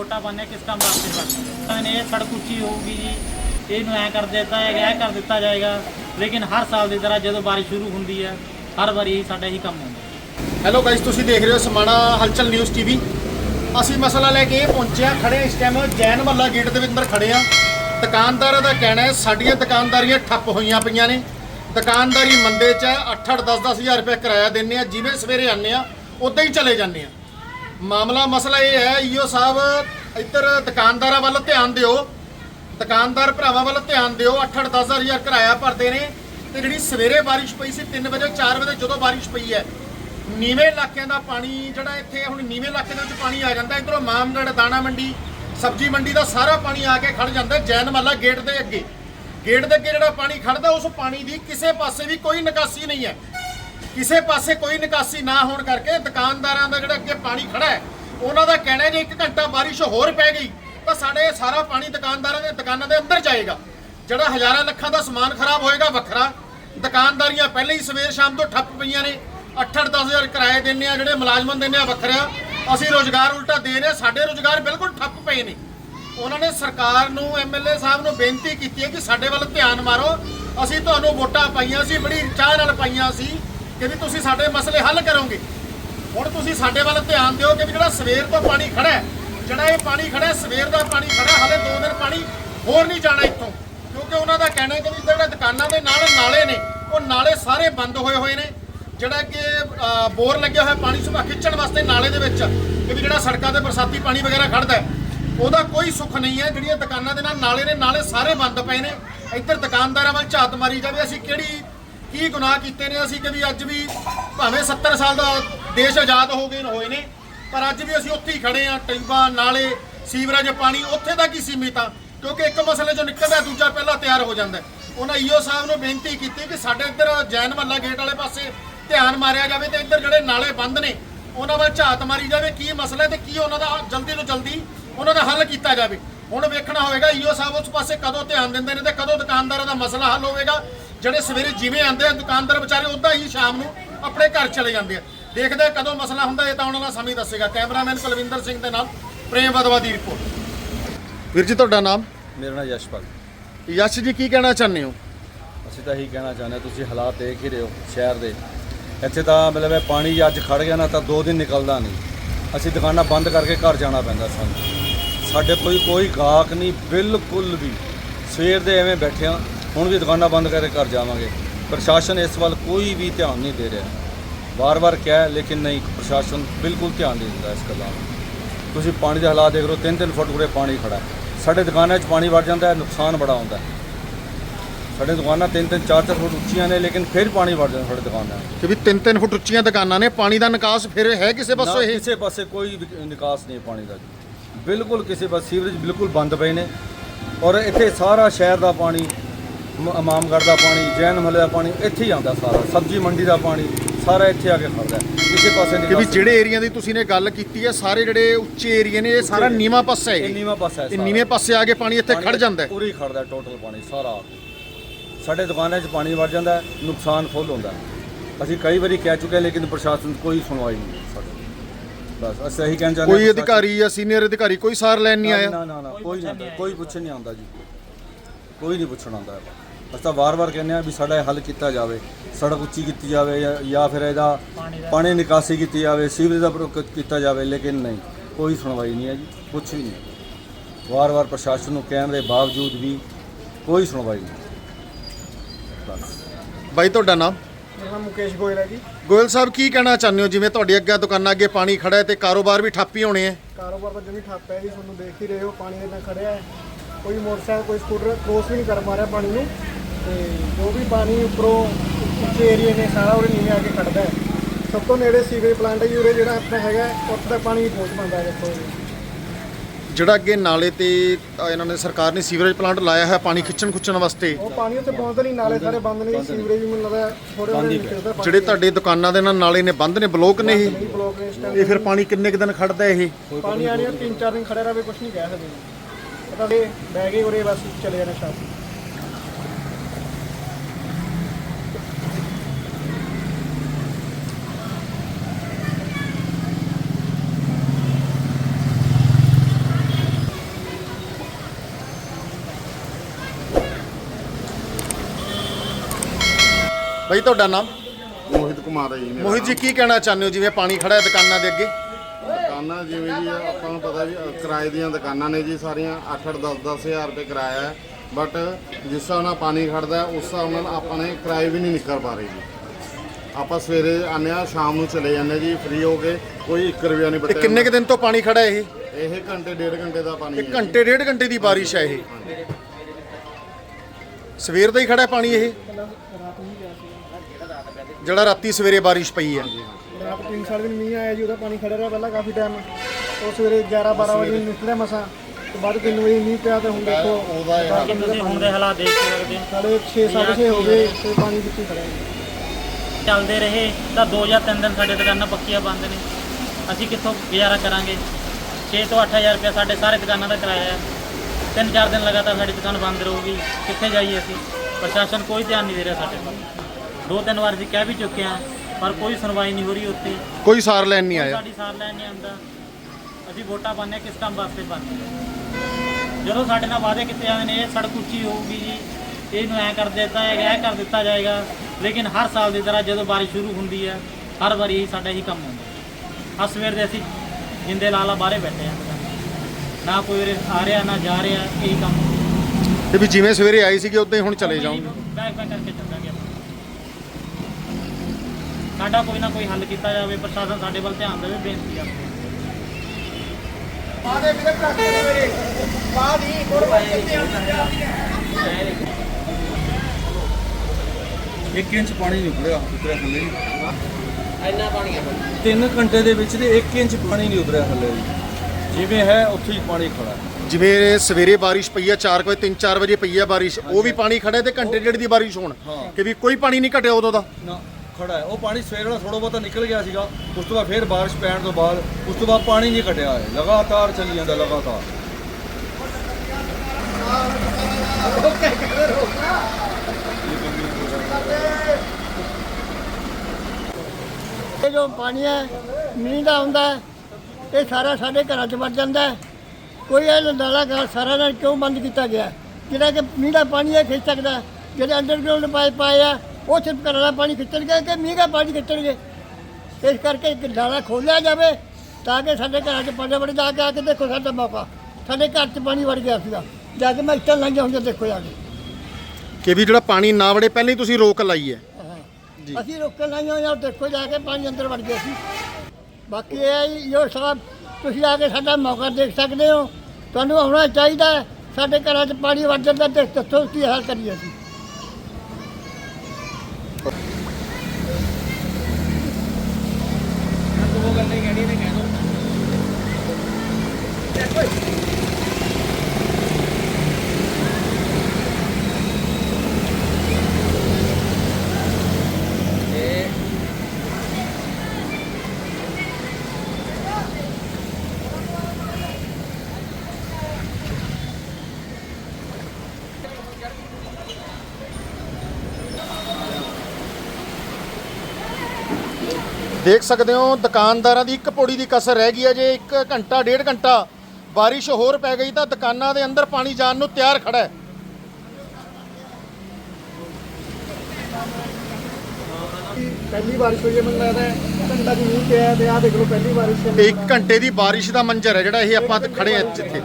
ਵੋਟਾਂ ਪਾਉਂਦੇ ਹਾਂ, ਕਿਸ ਕੰਮ ਵਾਸਤੇ ਪਾਉਂਦੇ ਤਾਂ ਇਹ ਸੜਕ ਉੱਚੀ ਹੋਊਗੀ ਜੀ। ਇਹਨੂੰ ਐ ਕਰ ਦਿੱਤਾ ਜਾਏਗਾ ਇਹ ਕਰ ਦਿੱਤਾ ਜਾਏਗਾ। ਲੇਕਿਨ ਹਰ ਸਾਲ ਦੀ ਤਰ੍ਹਾਂ ਜਦੋਂ ਬਾਰਿਸ਼ ਸ਼ੁਰੂ ਹੁੰਦੀ ਹੈ ਹਰ ਵਾਰੀ ਸਾਡਾ ਹੀ ਕੰਮ ਹੁੰਦਾ ਹੈਲੋ ਗਾਇਸ ਤੁਸੀਂ ਦੇਖ ਰਹੇ ਹੋ ਸਮਾਣਾ ਹਲਚਲ ਨਿਊਜ਼ ਟੀਵੀ ਅਸੀਂ ਮਸਲਾ ਲੈ ਕੇ ਪਹੁੰਚਿਆ ਪਹੁੰਚੇ ਖੜੇ ਇਸ ਟਾਈਮ ਜੈਨ ਮੱਲਾ ਗੇਟ ਦੇ ਅੰਦਰ ਖੜੇ ਆ ਦੁਕਾਨਦਾਰਾਂ ਦਾ ਕਹਿਣਾ ਹੈ ਸਾਡੀਆਂ ਦੁਕਾਨਦਾਰੀਆਂ ਠੱਪ ਹੋਈਆਂ ਪਈਆਂ ਨੇ। ਦੁਕਾਨਦਾਰੀ ਮੰਦੇ 'ਚ 8-8 10-10 ਹਜ਼ਾਰ ਰੁਪਏ ਕਿਰਾਇਆ ਦਿੰਨੇ ਆ ਜਿਵੇਂ ਸਵੇਰੇ ਆਉਂਦੇ ਆ ਉਦਾਂ ਹੀ ਚਲੇ ਜਾਂਦੇ ਆ ਮਾਮਲਾ ਮਸਲਾ ਇਹ ਹੈ, ਈਓ ਸਾਹਿਬ, ਇੱਧਰ ਦੁਕਾਨਦਾਰਾਂ ਵੱਲ ਧਿਆਨ ਦਿਓ। ਦੁਕਾਨਦਾਰ ਭਰਾਵਾਂ ਵੱਲ ਧਿਆਨ ਦਿਓ। 8-8 10 ਹਜ਼ਾਰ ਕਿਰਾਇਆ ਭਰਦੇ ਨੇ। ਤੇ ਜਿਹੜੀ ਸਵੇਰੇ ਬਾਰਿਸ਼ ਪਈ ਸੀ 3 ਵਜੇ 4 ਵਜੇ ਜਦੋਂ ਬਾਰਿਸ਼ ਪਈ ਹੈ, ਨੀਵੇਂ ਇਲਾਕਿਆਂ ਦਾ ਪਾਣੀ ਜਿਹੜਾ ਇੱਥੇ ਹੁਣ ਨੀਵੇਂ ਇਲਾਕੇ ਦੇ ਵਿੱਚ ਪਾਣੀ ਆ ਜਾਂਦਾ। ਇਧਰੋਂ ਮਾਮਗੜ ਦਾਣਾ ਮੰਡੀ, ਸਬਜ਼ੀ ਮੰਡੀ ਦਾ ਸਾਰਾ ਪਾਣੀ ਆ ਕੇ ਖੜ ਜਾਂਦਾ ਜੈਨ ਮੱਲਾ ਗੇਟ ਦੇ ਅੱਗੇ। ਗੇਟ ਦੇ ਅੱਗੇ ਜਿਹੜਾ ਪਾਣੀ ਖੜਦਾ, ਉਸ ਪਾਣੀ ਦੀ ਕਿਸੇ ਪਾਸੇ ਵੀ ਕੋਈ ਨਿਕਾਸੀ ਨਹੀਂ ਹੈ। ਕਿਸੇ ਪਾਸੇ ਕੋਈ ਨਿਕਾਸੀ ਨਾ ਹੋਣ ਕਰਕੇ ਦੁਕਾਨਦਾਰਾਂ ਦਾ ਜਿਹੜਾ ਅੱਗੇ ਪਾਣੀ ਖੜਾ ਹੈ ਉਹਨਾਂ ਦਾ ਕਹਿਣਾ ਜੇ 1 ਘੰਟਾ ਬਾਰਿਸ਼ ਹੋਰ ਪੈ ਗਈ ਤਾਂ ਸਾਡੇ ਸਾਰਾ ਪਾਣੀ ਦੁਕਾਨਦਾਰਾਂ ਦੇ ਦੁਕਾਨਾਂ ਦੇ ਅੰਦਰ ਜਾਏਗਾ। ਜਿਹੜਾ ਹਜ਼ਾਰਾਂ ਲੱਖਾਂ ਦਾ ਸਮਾਨ ਖਰਾਬ ਹੋਏਗਾ ਵੱਖਰਾ। ਦੁਕਾਨਦਾਰੀਆਂ ਪਹਿਲਾਂ ਹੀ ਸਵੇਰ ਸ਼ਾਮ ਤੋਂ ਠੱਪ ਪਈਆਂ ਨੇ। 8-8 10000 ਕਿਰਾਏ ਦਿੰਨੇ ਆ ਜਿਹੜੇ ਮੁਲਾਜ਼ਮਾਂ ਦਿੰਨੇ ਆ ਵੱਖਰਾ। ਅਸੀਂ ਰੋਜ਼ਗਾਰ ਉਲਟਾ ਦੇ ਰਹੇ ਹਾਂ, ਸਾਡੇ ਰੋਜ਼ਗਾਰ ਬਿਲਕੁਲ ਠੱਪ ਪਏ ਨੇ। ਉਹਨਾਂ ਨੇ ਸਰਕਾਰ ਨੂੰ ਐਮਐਲਏ ਸਾਹਿਬ ਨੂੰ ਬੇਨਤੀ ਕੀਤੀ ਹੈ ਕਿ ਸਾਡੇ ਵੱਲ ਧਿਆਨ ਮਾਰੋ। ਅਸੀਂ ਤੁਹਾਨੂੰ ਵੋਟਾਂ ਪਾਈਆਂ ਸੀ ਬੜੀ ਚਾਹ ਨਾਲ ਪਾਈਆਂ ਸੀ। ਕਿ ਵੀ ਤੁਸੀਂ ਸਾਡੇ ਮਸਲੇ ਹੱਲ ਕਰੋਗੇ। ਹੁਣ ਤੁਸੀਂ ਸਾਡੇ ਵੱਲ ਧਿਆਨ ਦਿਓ ਕਿ ਵੀ ਜਿਹੜਾ ਸਵੇਰ ਤੋਂ ਪਾਣੀ ਖੜਾ ਹੈ ਜਿਹੜਾ ਇਹ ਪਾਣੀ ਖੜਾ ਸਵੇਰ ਦਾ ਪਾਣੀ ਖੜਾ ਹੈ, ਹਲੇ 2 ਦਿਨ ਪਾਣੀ ਹੋਰ ਨਹੀਂ ਜਾਣਾ ਇੱਥੋਂ। ਕਿਉਂਕਿ ਉਹਨਾਂ ਦਾ ਕਹਿਣਾ ਹੈ ਕਿ ਵੀ ਜਿਹੜੇ ਦੁਕਾਨਾਂ ਦੇ ਨਾਲ ਨਾਲੇ ਨੇ ਉਹ ਨਾਲੇ ਸਾਰੇ ਬੰਦ ਹੋਏ ਹੋਏ ਨੇ। ਜਿਹੜਾ ਕਿ ਬੋਰ ਲੱਗਿਆ ਹੋਇਆ ਪਾਣੀ ਸੁਭਾ ਖਿੱਚਣ ਵਾਸਤੇ ਨਾਲੇ ਦੇ ਵਿੱਚ ਕਿ ਵੀ ਜਿਹੜਾ ਸੜਕਾਂ ਤੇ ਬਰਸਾਤੀ ਪਾਣੀ ਵਗੈਰਾ ਖੜਦਾ ਹੈ ਉਹਦਾ ਕੋਈ ਸੁੱਖ ਨਹੀਂ ਹੈ। ਜਿਹੜੀਆਂ ਦੁਕਾਨਾਂ ਦੇ ਨਾਲ ਨਾਲੇ ਨੇ ਨਾਲੇ ਸਾਰੇ ਬੰਦ ਪਏ ਨੇ। ਇੱਧਰ ਦੁਕਾਨਦਾਰਾਂ ਵੱਲ ਝਾਤ ਮਾਰੀ ਜਾਵੇ ਅਸੀਂ ਕਿਹੜੀ ਕੀ ਗੁਨਾਹ ਕੀਤੇ ਨੇ? ਅਸੀਂ ਕਿ ਵੀ ਅੱਜ ਵੀ ਭਾਵੇਂ 70 ਸਾਲ ਦਾ ਦੇਸ਼ ਆਜ਼ਾਦ ਹੋ ਗਏ ਹੋਏ ਨੇ, ਪਰ ਅੱਜ ਵੀ ਅਸੀਂ ਉੱਥੇ ਹੀ ਖੜੇ ਆ ਟੈਂਬਾਂ ਨਾਲੇ ਸੀਵਰੇਜ, ਪਾਣੀ, ਉੱਥੇ ਦਾ ਕੀ ਸੀਮਿਤ ਆ ਕਿਉਂਕਿ ਇੱਕ ਮਸਲੇ ਚੋਂ ਨਿਕਲਦਾ ਦੂਜਾ ਪਹਿਲਾਂ ਤਿਆਰ ਹੋ ਜਾਂਦਾ ਹੈ। ਉਹਨਾਂ ਈਓ ਸਾਹਿਬ ਨੂੰ ਬੇਨਤੀ ਕੀਤੀ ਕਿ ਸਾਡੇ ਇੱਧਰ ਜੈਨ ਮੱਲਾ ਗੇਟ ਵਾਲੇ ਪਾਸੇ ਧਿਆਨ ਮਾਰਿਆ ਜਾਵੇ ਤੇ ਇੱਧਰ ਜਿਹੜੇ ਨਾਲੇ ਬੰਦ ਨੇ, ਉਹਨਾਂ ਵੱਲ ਝਾਤ ਮਾਰੀ ਜਾਵੇ, ਕੀ ਮਸਲਾ ਹੈ ਤੇ ਕੀ ਉਹਨਾਂ ਦਾ ਜਲਦੀ ਤੋਂ ਜਲਦੀ ਉਹਨਾਂ ਦਾ ਹੱਲ ਕੀਤਾ ਜਾਵੇ। ਹੁਣ ਵੇਖਣਾ ਹੋਵੇਗਾ, ਈਓ ਸਾਹਿਬ ਉਸ ਪਾਸੇ ਕਦੋਂ ਧਿਆਨ ਦਿੰਦੇ ਨੇ ਤੇ ਕਦੋਂ ਦੁਕਾਨਦਾਰਾਂ ਦਾ ਮਸਲਾ ਹੱਲ ਹੋਵੇਗਾ। ਜਿਹੜੇ ਸਵੇਰੇ ਜਿਵੇਂ ਆਉਂਦੇ ਆ ਦੁਕਾਨਦਾਰ ਵਿਚਾਰੇ ਉਦਾਂ ਹੀ ਸ਼ਾਮ ਨੂੰ ਆਪਣੇ ਘਰ ਚਲੇ ਜਾਂਦੇ ਆ। ਦੇਖਦੇ ਆ ਕਦੋਂ ਮਸਲਾ ਹੁੰਦਾ ਇਹ ਤਾਂ ਆਉਣ ਵਾਲਾ ਸਮੇਂ ਦੱਸੇਗਾ। ਕੈਮਰਾਮੈਨ ਕੁਲਵਿੰਦਰ ਸਿੰਘ ਦੇ ਨਾਲ ਪ੍ਰੇਮ ਵਦਵਾ ਦੀ ਰਿਪੋਰਟ। ਵੀਰ ਜੀ ਤੁਹਾਡਾ ਨਾਮ? ਮੇਰਾ ਨਾਮ ਯਸ਼ਪਾਲ ਯਸ਼ ਜੀ ਕੀ ਕਹਿਣਾ ਚਾਹੁੰਦੇ ਹੋ? ਅਸੀਂ ਤਾਂ ਇਹੀ ਕਹਿਣਾ ਚਾਹੁੰਦੇ ਹਾਂ, ਤੁਸੀਂ ਹਾਲਾਤ ਦੇਖ ਹੀ ਰਹੇ ਹੋ ਸ਼ਹਿਰ ਦੇ। ਇੱਥੇ ਤਾਂ ਮਤਲਬ ਇਹ ਪਾਣੀ ਅੱਜ ਖੜ ਗਿਆ ਨਾ ਤਾਂ ਦੋ ਦਿਨ ਨਿਕਲਦਾ ਨਹੀਂ। ਅਸੀਂ ਦੁਕਾਨਾਂ ਬੰਦ ਕਰਕੇ ਘਰ ਜਾਣਾ ਪੈਂਦਾ ਸਾਨੂੰ। ਸਾਡੇ ਕੋਈ ਕੋਈ ਗਾਹਕ ਨਹੀਂ ਬਿਲਕੁਲ ਵੀ। ਸਵੇਰ ਦੇ ਐਵੇਂ ਬੈਠੇ ਹਾਂ ਹੁਣ ਵੀ ਦੁਕਾਨਾਂ ਬੰਦ ਕਰਕੇ ਘਰ ਜਾਵਾਂਗੇ। ਪ੍ਰਸ਼ਾਸਨ ਇਸ ਵੱਲ ਕੋਈ ਵੀ ਧਿਆਨ ਨਹੀਂ ਦੇ ਰਿਹਾ। ਵਾਰ-ਵਾਰ ਕਿਹਾ ਲੇਕਿਨ ਨਹੀਂ ਪ੍ਰਸ਼ਾਸਨ ਬਿਲਕੁਲ ਧਿਆਨ ਨਹੀਂ ਦਿੰਦਾ ਇਸ ਗੱਲਾਂ ਨੂੰ। ਤੁਸੀਂ ਪਾਣੀ ਦੇ ਹਾਲਾਤ ਦੇਖ ਰਹੇ ਹੋ ਤਿੰਨ ਤਿੰਨ ਫੁੱਟ ਉਰੇ ਪਾਣੀ ਖੜਾ ਸਾਡੇ ਦੁਕਾਨਾਂ 'ਚ ਪਾਣੀ ਵੜ ਜਾਂਦਾ ਹੈ ਨੁਕਸਾਨ ਬੜਾ ਹੁੰਦਾ ਹੈ। ਸਾਡੇ ਦੁਕਾਨਾਂ ਤਿੰਨ ਤਿੰਨ ਚਾਰ ਚਾਰ ਫੁੱਟ ਉੱਚੀਆਂ ਨੇ ਲੇਕਿਨ ਫਿਰ ਪਾਣੀ ਵੜ ਜਾਂਦਾ ਸਾਡੇ ਦੁਕਾਨਾਂ 'ਚ। ਕਿ ਵੀ ਤਿੰਨ ਤਿੰਨ ਫੁੱਟ ਉੱਚੀਆਂ ਦੁਕਾਨਾਂ ਨੇ ਪਾਣੀ ਦਾ ਨਿਕਾਸ ਫਿਰ ਹੈ ਕਿਸੇ ਪਾਸੋਂ ਇਹ? ਕਿਸੇ ਪਾਸੇ ਕੋਈ ਨਿਕਾਸ ਨਹੀਂ ਪਾਣੀ ਦਾ। ਬਿਲਕੁਲ ਕਿਸੇ ਪਾਸੇ ਸੀਵਰੇਜ ਬਿਲਕੁਲ ਬੰਦ ਪਏ ਨੇ। ਔਰ ਇੱਥੇ ਸਾਰਾ ਸ਼ਹਿਰ ਦਾ ਪਾਣੀ ਇਮਾਮਗੜ੍ਹ ਦਾ ਪਾਣੀ ਜੈਨ ਮਹੱਲੇ ਦਾ ਪਾਣੀ ਇੱਥੇ ਹੀ ਆਉਂਦਾ ਸਾਰਾ ਸਬਜ਼ੀ ਮੰਡੀ ਦਾ ਪਾਣੀ ਸਾਰਾ ਇੱਥੇ ਆ ਕੇ ਖੜਦਾ। ਕਿਸੇ ਪਾਸੇ ਕਿ ਵੀ ਜਿਹੜੇ ਏਰੀਆ ਦੀ ਤੁਸੀਂ ਨੇ ਗੱਲ ਕੀਤੀ ਹੈ ਸਾਰੇ ਜਿਹੜੇ ਉੱਚੇ ਏਰੀਆ ਨੇ ਇਹ ਸਾਰਾ ਨੀਵਾਂ ਪਾਸਾ ਹੈ ਇਹ ਨੀਵਾਂ ਪਾਸਾ ਹੈ ਇਹ। ਨੀਵੇਂ ਪਾਸੇ ਆ ਕੇ ਪਾਣੀ ਇੱਥੇ ਖੜ ਜਾਂਦਾ ਹੈ ਪੂਰੀ ਖੜਦਾ ਟੋਟਲ ਪਾਣੀ ਸਾਰਾ ਸਾਡੇ ਦੁਕਾਨਾਂ 'ਚ ਪਾਣੀ ਵੜ ਜਾਂਦਾ ਨੁਕਸਾਨ ਫੁੱਲ ਹੁੰਦਾ। ਅਸੀਂ ਕਈ ਵਾਰੀ ਕਹਿ ਚੁੱਕੇ ਲੇਕਿਨ ਪ੍ਰਸ਼ਾਸਨ ਕੋਈ ਸੁਣਵਾਈ ਨਹੀਂ ਸਾਡੇ ਬਸ ਅਸੀਂ ਇਹੀ ਕਹਿਣਾ ਚਾਹੁੰਦੇ ਕੋਈ ਅਧਿਕਾਰੀ ਜਾਂ ਸੀਨੀਅਰ ਅਧਿਕਾਰੀ ਕੋਈ ਸਾਰ ਲੈਣ ਨਹੀਂ ਆਇਆ ਨਾ ਨਾ ਨਾ ਕੋਈ ਨਹੀਂ ਆਉਂਦਾ ਕੋਈ ਪੁੱਛਣ ਨਹੀਂ ਆਉਂਦਾ ਜੀ ਕੋਈ ਨਹੀਂ ਪੁੱਛਣ ਆਉਂਦਾ। ਅਸੀਂ ਤਾਂ ਵਾਰ-ਵਾਰ ਕਹਿੰਦੇ ਆ ਵੀ ਸਾਡਾ ਇਹ ਹੱਲ ਕੀਤਾ ਜਾਵੇ। ਸੜਕ ਉੱਚੀ ਕੀਤੀ ਜਾਵੇ ਜਾਂ- ਜਾਂ ਫਿਰ ਇਹਦਾ ਪਾਣੀ ਨਿਕਾਸੀ ਕੀਤੀ ਜਾਵੇ ਸੀਵਰੇਜ ਦਾ ਪ੍ਰੋ- ਕੀਤਾ ਜਾਵੇ ਲੇਕਿਨ ਨਹੀਂ। ਕੋਈ ਸੁਣਵਾਈ ਨਹੀਂ ਹੈ ਜੀ ਕੁਝ ਵੀ ਨਹੀਂ। ਵਾਰ-ਵਾਰ ਪ੍ਰਸ਼ਾਸਨ ਨੂੰ ਕਹਿਣ ਦੇ ਬਾਵਜੂਦ ਵੀ ਕੋਈ ਸੁਣਵਾਈ ਨਹੀਂ। ਬਸ। ਬਾਈ ਤੁਹਾਡਾ ਨਾਮ? ਮੇਰਾ ਨਾਮ ਮੁਕੇਸ਼ ਗੋਇਲ ਹੈ ਜੀ। ਗੋਇਲ ਸਾਹਿਬ ਕੀ ਕਹਿਣਾ ਚਾਹੁੰਦੇ ਹੋ? ਜਿਵੇਂ ਤੁਹਾਡੀ ਅੱਗੇ ਦੁਕਾਨਾਂ ਅੱਗੇ ਪਾਣੀ ਖੜਾ ਹੈ ਤੇ ਕਾਰੋਬਾਰ ਵੀ ਠੱਪ ਹੀ ਹੋਣੇ ਹੈ। ਕਾਰੋਬਾਰ ਦਾ ਜਮੀ ਠੱਪ ਹੈ ਜੀ ਤੁਹਾਨੂੰ ਦੇਖ ਹੀ ਰਹੇ ਹੋ ਪਾਣੀ ਦੇ ਨਾਲ ਖੜਿਆ ਹੈ। ਕੋਈ ਮੋਟਰਸਾਈਕਲ ਕੋਈ ਸਕੂਟਰ ਕ੍ਰੋਸ ਵੀ ਨਹੀਂ ਕਰ ਪਾ ਰਿਹਾ ਪਾਣੀ ਨੂੰ। ਤੇ ਜੋ ਵੀ ਪਾਣੀ ਉੱਪਰੋਂ ਉੱਚੇ ਏਰੀਏ ਨੇ ਸਾਰਾ ਉਹਦੇ ਨੀਵੇਂ ਆ ਕੇ ਖੜਦਾ ਹੈ। ਸਭ ਤੋਂ ਨੇੜੇ ਸੀਵਰੇਜ ਪਲਾਂਟ ਹੈ ਜੀ ਉਰੇ ਜਿਹੜਾ ਆਪਣਾ ਹੈਗਾ ਉੱਥੇ ਤੱਕ ਪਾਣੀ ਪਹੁੰਚ ਪਾਉਂਦਾ ਹੈ ਦੇਖੋ ਜੀ। ਜਿਹੜਾ ਅੱਗੇ ਨਾਲੇ ਤੇ ਇਹਨਾਂ ਨੇ ਸਰਕਾਰ ਨੇ ਸੀਵਰੇਜ ਪਲਾਂਟ ਲਾਇਆ ਹੈ ਪਾਣੀ ਖਿੱਚਣ ਖੁੱਚਣ ਵਾਸਤੇ। ਉਹ ਪਾਣੀ ਉੱਥੇ ਪਹੁੰਚਦਾ ਨਹੀਂ ਨਾਲੇ ਸਾਰੇ ਬੰਦ ਨੇ ਜੀ, ਸੀਵਰੇਜ ਵੀ ਮੈਨੂੰ ਲੱਗਦਾ ਥੋੜੇ ਥੋੜੇ ਨਿਕਲਦਾ ਪਾਣੀ ਜਿਹੜੇ ਤੁਹਾਡੇ ਦੁਕਾਨਾਂ ਦੇ ਨਾਲ ਨਾਲੇ ਨੇ ਬੰਦ ਨੇ ਬਲੋਕ ਨੇ ਇਹ? ਨਹੀਂ ਬਲੋਕ ਨੇ ਇਸ time ਇਹ ਫਿਰ ਪਾਣੀ ਕਿੰਨੇ ਕੁ ਦਿਨ ਖੜਦਾ ਇਹ? ਪਾਣੀ ਆਣੀ ਤਿੰਨ ਚਾਰ ਦਿਨ ਖੜੇ ਰਹੇ ਕੁਝ ਨਹੀਂ ਕਹਿ ਸਕਦੇ। ਪਤਾ ਨਹੀਂ ਬਹਿ ਗਏ ਉਰੇ ਬਸ ਚਲੇ ਜਾਣਾ ਸ਼ਾਮ ਬਾਈ ਤੁਹਾਡਾ ਨਾਮ? ਮੋਹਿਤ ਕੁਮਾਰ ਹੈ ਜੀ ਮੇਰਾ ਮੋਹਿਤ ਜੀ ਕੀ ਕਹਿਣਾ ਚਾਹੁੰਦੇ ਹੋ? ਜਿਵੇਂ ਪਾਣੀ ਖੜਾ ਹੈ ਦੁਕਾਨਾਂ ਦੇ ਅੱਗੇ? ਦੁਕਾਨਾਂ ਜਿਵੇਂ ਜੀ ਆਪਾਂ ਨੂੰ ਪਤਾ ਅ, ਕਿਰਾਏ ਦੀਆਂ ਦੁਕਾਨਾਂ ਨੇ ਜੀ ਸਾਰੀਆਂ। 8-8 10-10 ਹਜ਼ਾਰ ਰੁਪਏ ਕਿਰਾਇਆ ਹੈ। ਬਟ ਜਿਸ ਹਿਸਾਬ ਨਾਲ ਪਾਣੀ ਖੜਦਾ ਹੈ, ਉਸ ਹਿਸਾਬ ਨਾਲ ਆਪਾਂ ਨੇ ਕਿਰਾਏ ਵੀ ਨਹੀਂ ਨਿਕਲ ਪਾ ਰਹੇ ਜੀ। ਆਪਾਂ ਸਵੇਰੇ ਆਉਂਦੇ ਹਾਂ ਸ਼ਾਮ ਨੂੰ ਚਲੇ ਜਾਂਦੇ ਜੀ ਫ੍ਰੀ ਹੋ ਕੇ ਕੋਈ 1 ਰੁਪਿਆ ਨਹੀਂ ਤੇ ਬਚਿਆ ਕਿੰਨੇ ਕੁ ਦਿਨ ਤੋਂ ਪਾਣੀ ਖੜਾ ਹੈ ਇਹ? ਇਹ ਘੰਟੇ ਡੇਢ ਘੰਟੇ ਦਾ ਪਾਣੀ ਹੈ ਘੰਟੇ ਡੇਢ ਘੰਟੇ ਦੀ ਬਾਰਿਸ਼ ਹੈ ਇਹ। ਸਵੇਰ ਦਾ ਹੀ ਖੜਾ ਹੈ ਪਾਣੀ ਇਹ? ਜਿਹੜਾ ਰਾਤੀ ਸਵੇਰੇ ਬਾਰਿਸ਼ ਪਈ ਹੈ। ਰਾਤ ਤਿੰਨ ਸਾਲ ਦਿਨ ਮੀਂਹ ਆਇਆ ਜੀ ਉਹਦਾ ਪਾਣੀ ਖੜਾ ਰਿਹਾ ਪਹਿਲਾਂ ਕਾਫੀ ਟਾਈਮ ਉਹ ਸਵੇਰੇ 11 12 ਵਜੇ ਨਿਕਲਿਆ ਮਸਾਂ ਤੇ ਬਾਅਦ 3 ਵਜੇ ਮੀਂਹ ਪਿਆ ਤੇ ਹੁਣ ਦੇਖੋ ਉਹਦਾ ਇਹ ਹਾਲ ਕਿ ਤੁਸੀਂ ਹੁਣ ਦੇ ਹਾਲਾਤ ਦੇਖ ਸਕਦੇ ਹੋ। ਸਾਢੇ 6 6:30 ਹੋ ਗਏ ਤੇ ਪਾਣੀ ਵਿੱਚ ਹੀ ਖੜਾ ਹੈ ਚੱਲਦੇ ਰਹੇ ਤਾਂ 2 ਜਾਂ 3 ਦਿਨ ਸਾਡੇ ਦੁਕਾਨਾਂ ਪੱਕੀਆਂ ਬੰਦ ਨੇ। ਅਸੀਂ ਕਿੱਥੋਂ ਗੁਜ਼ਾਰਾ ਕਰਾਂਗੇ? 6 ਤੋਂ 8000 ਰੁਪਏ ਸਾਡੇ ਸਾਰੇ ਦੁਕਾਨਾਂ ਦਾ ਕਿਰਾਇਆ ਹੈ। ਤਿੰਨ ਚਾਰ ਦਿਨ ਲਗਾਤਾਰ ਸਾਡੀ ਦੁਕਾਨ ਬੰਦ ਰਹੂਗੀ। ਕਿੱਥੇ ਜਾਈਏ ਅਸੀਂ? ਪ੍ਰਸ਼ਾਸਨ ਕੋਈ ਧਿਆਨ ਨਹੀਂ ਦੇ ਰਿਹਾ ਸਾਡੇ ਵੱਲ। ਦੋ ਤਿੰਨ ਵਾਰ ਅਸੀਂ ਕਹਿ ਵੀ ਚੁੱਕੇ ਹਾਂ ਪਰ ਕੋਈ ਸੁਣਵਾਈ ਨਹੀਂ ਹੋ ਰਹੀ ਉੱਥੇ। ਕੋਈ ਸਾਰ ਲੈਣ ਨਹੀਂ ਆਇਆ। ਸਾਡੀ ਸਾਰ ਲੈਣ ਨਹੀਂ ਆਉਂਦਾ। ਅਸੀਂ ਵੋਟਾਂ ਪਾਉਂਦੇ ਹਾਂ ਕਿਸ ਕੰਮ ਵਾਸਤੇ ਪਾਉਂਦੇ ਹਾਂ? ਜਦੋਂ ਸਾਡੇ ਨਾਲ ਵਾਅਦੇ ਕੀਤੇ ਜਾਂਦੇ ਨੇ ਇਹ ਸੜਕ ਉੱਚੀ ਹੋਊਗੀ ਜੀ ਇਹਨੂੰ ਐ ਕਰ ਦਿੱਤਾ ਹੈਗਾ ਇਹ ਕਰ ਦਿੱਤਾ ਜਾਏਗਾ। ਲੇਕਿਨ ਹਰ ਸਾਲ ਦੀ ਤਰ੍ਹਾਂ ਜਦੋਂ ਬਾਰਿਸ਼ ਸ਼ੁਰੂ ਹੁੰਦੀ ਹੈ ਹਰ ਵਾਰੀ ਇਹੀ ਸਾਡਾ ਹੀ ਕੰਮ ਹੁੰਦਾ। ਆ ਸਵੇਰ ਦੇ ਅਸੀਂ ਜਿੰਦੇ ਲਾਲਾ ਬਾਹਰੇ ਬੈਠੇ ਆ ਨਾ ਕੋਈ ਉਰੇ ਆ ਰਿਹਾ ਨਾ ਜਾ ਰਿਹਾ ਇਹੀ ਕੰਮ ਤੇ ਵੀ ਜਿਵੇਂ ਸਵੇਰੇ ਆਏ ਸੀਗੇ ਉਦਾਂ ਹੀ ਹੁਣ ਚਲੇ ਜਾਓਗੇ। ਬੈਕ ਬੈਕ ਕਰਕੇ ਚੱਲਾਂਗੇ ਆਪਾਂ ਸਾਡਾ ਕੋਈ ਨਾ ਕੋਈ ਹੱਲ ਕੀਤਾ ਜਾਵੇ ਪ੍ਰਸ਼ਾਸਨ ਸਾਡੇ ਵੱਲ ਧਿਆਨ ਦੇਵੇ ਬੇਨਤੀ ਆ। ਇੱਕ ਇੰਚ ਪਾਣੀ ਨਹੀਂ ਉਤਰਿਆ ਉਤਰਿਆ ਥੱਲੇ ਇੰਨਾ ਪਾਣੀ ਹੈ 3 ਘੰਟੇ ਦੇ ਵਿੱਚ ਦੇ 1 ਇੰਚ ਪਾਣੀ ਨਹੀਂ ਉਤਰਿਆ ਥੱਲੇ ਜੀ ਜਿਵੇਂ ਹੈ ਉੱਥੇ ਹੀ ਪਾਣੀ ਖੜਾ। ਹੈ ਜਿਵੇਂ ਸਵੇਰੇ ਬਾਰਿਸ਼ ਪਈ ਹੈ 4 ਵਜੇ 3-4 ਵਜੇ ਪਈ ਹੈ ਬਾਰਿਸ਼ ਉਹ ਵੀ ਪਾਣੀ ਖੜਾ ਤੇ ਘੰਟੇ ਡੇਢ ਦੀ ਬਾਰਿਸ਼ ਹੋਣ। ਕਿ ਵੀ ਕੋਈ ਪਾਣੀ ਨਹੀਂ ਘਟਿਆ ਉਦੋਂ ਦਾ? ਨਾ। ਖੜਾ ਹੈ ਉਹ ਪਾਣੀ ਸਵੇਰ ਵਾਲਾ ਥੋੜਾ ਬਹੁਤਾ ਨਿਕਲ ਗਿਆ ਸੀਗਾ ਉਸ ਤੋਂ ਬਾਅਦ ਫਿਰ ਬਾਰਿਸ਼ ਪੈਣ ਤੋਂ ਬਾਅਦ ਉਸ ਤੋਂ ਬਾਅਦ ਪਾਣੀ ਨਹੀਂ ਘਟਿਆ ਹੈ ਲਗਾਤਾਰ ਚੱਲੀ ਜਾਂਦਾ ਲਗਾਤਾਰ ਇਹ ਜੋ ਪਾਣੀ ਹੈ ਮੀਂਹ ਦਾ ਆਉਂਦਾ ਹੈ, ਇਹ ਸਾਰਾ ਸਾਡੇ ਘਰਾਂ 'ਚ ਵੜ ਜਾਂਦਾ ਹੈ। ਕੋਈ ਇਹ ਨਾਲਾ ਘਰ ਸਾਰਾ ਨਾਲ ਕਿਉਂ ਬੰਦ ਕੀਤਾ ਗਿਆ ਹੈ? ਜਿਹੜਾ ਕਿ ਮੀਂਹ ਦਾ ਪਾਣੀ ਹੈ ਖਿੱਚ ਸਕਦਾ ਹੈ। ਜਿਹੜੇ ਅੰਡਰਗਰਾਉਂਡ ਪਾਈਪ ਪਾਏ ਆ ਉਹ ਸਿਰਫ ਘਰਾਂ ਪਾਣੀ ਖਿੱਚਣਗੇ ਕਿ ਮੀਂਹ ਦਾ ਪਾਣੀ ਖਿੱਚਣਗੇ। ਇਸ ਕਰਕੇ ਇੱਕ ਨਾਲਾ ਖੋਲਿਆ ਜਾਵੇ ਤਾਂ ਕਿ ਸਾਡੇ ਘਰਾਂ 'ਚ ਪਾਣੀ ਵੜ ਜਾ ਕੇ ਆ ਕੇ ਦੇਖੋ ਸਾਡਾ ਮੌਕਾ। ਸਾਡੇ ਘਰ 'ਚ ਪਾਣੀ ਵੜ ਗਿਆ ਸੀਗਾ। ਜਾ ਕੇ ਮੈਂ ਇੱਥੇ ਲੰਘਿਆ ਹੁੰਦਾ ਦੇਖੋ ਜਾ ਕੇ। ਕਿ ਵੀ ਜਿਹੜਾ ਪਾਣੀ ਨਾ ਵੜੇ ਪਹਿਲਾਂ ਹੀ ਤੁਸੀਂ ਰੋਕ ਲਾਈ ਹੈ। ਅਸੀਂ ਰੋਕਣ ਨਹੀਂ ਹੋਇਆ ਦੇਖੋ ਜਾ ਕੇ ਪਾਣੀ ਅੰਦਰ ਵੜ ਗਿਆ ਸੀ। ਬਾਕੀ ਇਹ ਹੈ ਜੀ, ਜੋ ਸਾਹਿਬ ਤੁਸੀਂ ਆ ਕੇ ਸਾਡਾ ਮੌਕਾ ਦੇਖ ਸਕਦੇ ਹੋ। ਤੁਹਾਨੂੰ ਆਉਣਾ ਚਾਹੀਦਾ ਹੈ। ਸਾਡੇ ਘਰਾਂ 'ਚ ਪਾਣੀ ਵੜ ਜਾਂਦਾ ਤੇ ਦੱਸੋ ਕੀ ਹਾਲ ਕਰੀਏ ਅਸੀਂ। ਦੇਖ ਸਕਦੇ ਹੋ ਦੁਕਾਨਦਾਰਾਂ ਦੀ ਇੱਕ ਪੌੜੀ ਦੀ ਕਸਰ ਰਹਿ ਗਈ ਹੈ ਜੇ ਇੱਕ ਘੰਟਾ ਡੇਢ ਘੰਟਾ ਬਾਰਿਸ਼ ਹੋਰ ਪੈ ਗਈ ਤਾਂ ਦੁਕਾਨਾਂ ਦੇ ਅੰਦਰ ਪਾਣੀ ਜਾਣ ਨੂੰ ਤਿਆਰ ਖੜਾ ਹੈ। ਪਹਿਲੀ ਬਾਰਿਸ਼ ਹੋਈ ਹੈ ਮੈਨੂੰ ਲੱਗਦਾ ਹੈ ਘੰਟਾ ਕੁ ਮੀਂਹ ਪਿਆ ਤੇ ਆਹ ਦੇਖ ਲਓ ਪਹਿਲੀ ਬਾਰਿਸ਼ ਹੈ। ਤੇ ਇੱਕ ਘੰਟੇ ਦੀ ਬਾਰਿਸ਼ ਦਾ ਮੰਜ਼ਰ ਹੈ ਜਿਹੜਾ ਇਹ ਆਪਾਂ ਖੜੇ ਹਾਂ ਜਿੱਥੇ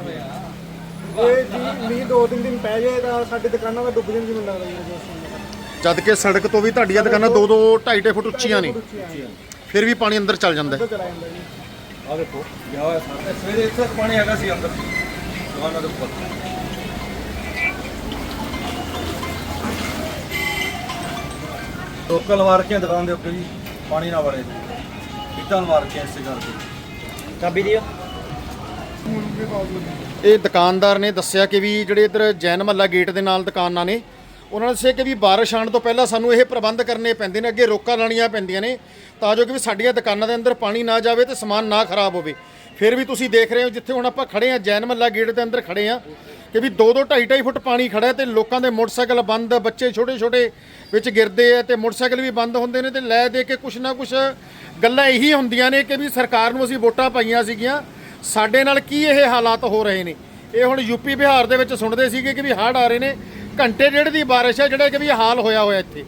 ਇਹ ਜੀ ਮੀਂਹ ਦੋ ਤਿੰਨ ਦਿਨ ਪੈ ਜਾਏ ਤਾਂ ਸਾਡੀ ਦੁਕਾਨਾਂ ਦਾ ਡੁੱਬ ਜਾਣਗੀ ਮੈਨੂੰ ਲੱਗਦਾ ਜੀ। ਜੋ ਸਮੇਂ ਜਦ ਕਿ ਸੜਕ ਤੋਂ ਵੀ ਤੁਹਾਡੀਆਂ ਦੁਕਾਨਾਂ 2 2 2.5 ਫੁੱਟ ਉੱਚੀਆਂ ਨੇ। ਫਿਰ ਵੀ ਪਾਣੀ ਅੰਦਰ ਚੱਲ ਜਾਂਦਾ ਹੈ। ਚਲਾ ਜਾਂਦਾ ਜੀ। ਆ ਦੇਖੋ ਗਿਆ ਹੋਇਆ ਸਾਰਾ। ਸਵੇਰੇ ਇੱਥੇ ਤੱਕ ਪਾਣੀ ਹੈਗਾ ਸੀ ਅੰਦਰ। ਦੁਕਾਨਾਂ ਦੇ ਉੱਪਰ। ਲੋਕਲ ਲਵਾ ਰੱਖੀਆਂ ਦੁਕਾਨ ਦੇ ਉੱਤੇ ਜੀ ਪਾਣੀ ਨਾ ਵੜੇ। ਇੱਦਾਂ ਲਵਾ ਰੱਖੀਆਂ ਇਸੇ ਕਰਕੇ। ਚਾਬੀ ਦਿਓ। ਇਹ ਦੁਕਾਨਦਾਰ ਨੇ ਦੱਸਿਆ ਕਿ ਵੀ ਜਿਹੜੇ ਇਧਰ ਜੈਨ ਮਹੱਲਾ ਗੇਟ ਦੇ ਨਾਲ ਦੁਕਾਨਾਂ ਨੇ ਉਹਨਾਂ ਨੇ ਦੱਸਿਆ ਕਿ ਵੀ ਬਾਰਿਸ਼ ਆਉਣ ਤੋਂ ਪਹਿਲਾਂ ਸਾਨੂੰ ਇਹ ਪ੍ਰਬੰਧ ਕਰਨੇ ਪੈਂਦੇ ਨੇ, ਅੱਗੇ ਰੋਕਾਂ ਲਾਣੀਆਂ ਪੈਂਦੀਆਂ ਨੇ, ਤਾਂ ਜੋ ਕਿ ਵੀ ਸਾਡੀਆਂ ਦੁਕਾਨਾਂ ਦੇ ਅੰਦਰ ਪਾਣੀ ਨਾ ਜਾਵੇ ਤੇ ਸਮਾਨ ਨਾ ਖਰਾਬ ਹੋਵੇ। ਫਿਰ ਵੀ ਤੁਸੀਂ ਦੇਖ ਰਹੇ ਹੋ, ਜਿੱਥੇ ਹੁਣ ਆਪਾਂ ਖੜੇ ਆ ਜੈਨ ਮਹੱਲਾ ਗੇਟ ਦੇ ਅੰਦਰ ਖੜੇ ਆ ਕਿ ਵੀ 2 2 2.5 2.5 ਫੁੱਟ ਪਾਣੀ ਖੜਾ ਹੈ ਤੇ ਲੋਕਾਂ ਦੇ ਮੋਟਰਸਾਈਕਲ ਬੰਦ, ਬੱਚੇ ਛੋਟੇ ਛੋਟੇ ਵਿੱਚ ਗਿਰਦੇ ਆ ਤੇ ਮੋਟਰਸਾਈਕਲ ਵੀ ਬੰਦ ਹੁੰਦੇ ਨੇ ਤੇ ਲੈ ਦੇ ਕੇ ਕੁਛ ਨਾ ਕੁਛ ਗੱਲਾਂ ਇਹੀ ਹੁੰਦੀਆਂ ਨੇ ਕਿ ਵੀ ਸਰਕਾਰ ਨੂੰ ਅਸੀਂ ਵੋਟਾਂ ਪਾਈਆਂ ਸੀਗੀਆਂ। ਸਾਡੇ ਨਾਲ ਕੀ ਇਹ ਹਾਲਾਤ ਹੋ ਰਹੇ ਨੇ? ਇਹ ਹੁਣ ਯੂਪੀ ਬਿਹਾਰ ਦੇ ਵਿੱਚ ਸੁਣਦੇ ਸੀਗੇ ਕਿ ਵੀ ਹੜ੍ਹ ਆ ਰਹੇ ਨੇ ਘੰਟੇ ਡੇਢ ਦੀ ਬਾਰਿਸ਼ ਹੈ ਜਿਹੜਾ ਕਿ ਵੀ ਇਹ ਹਾਲ ਹੋਇਆ ਹੋਇਆ ਇੱਥੇ।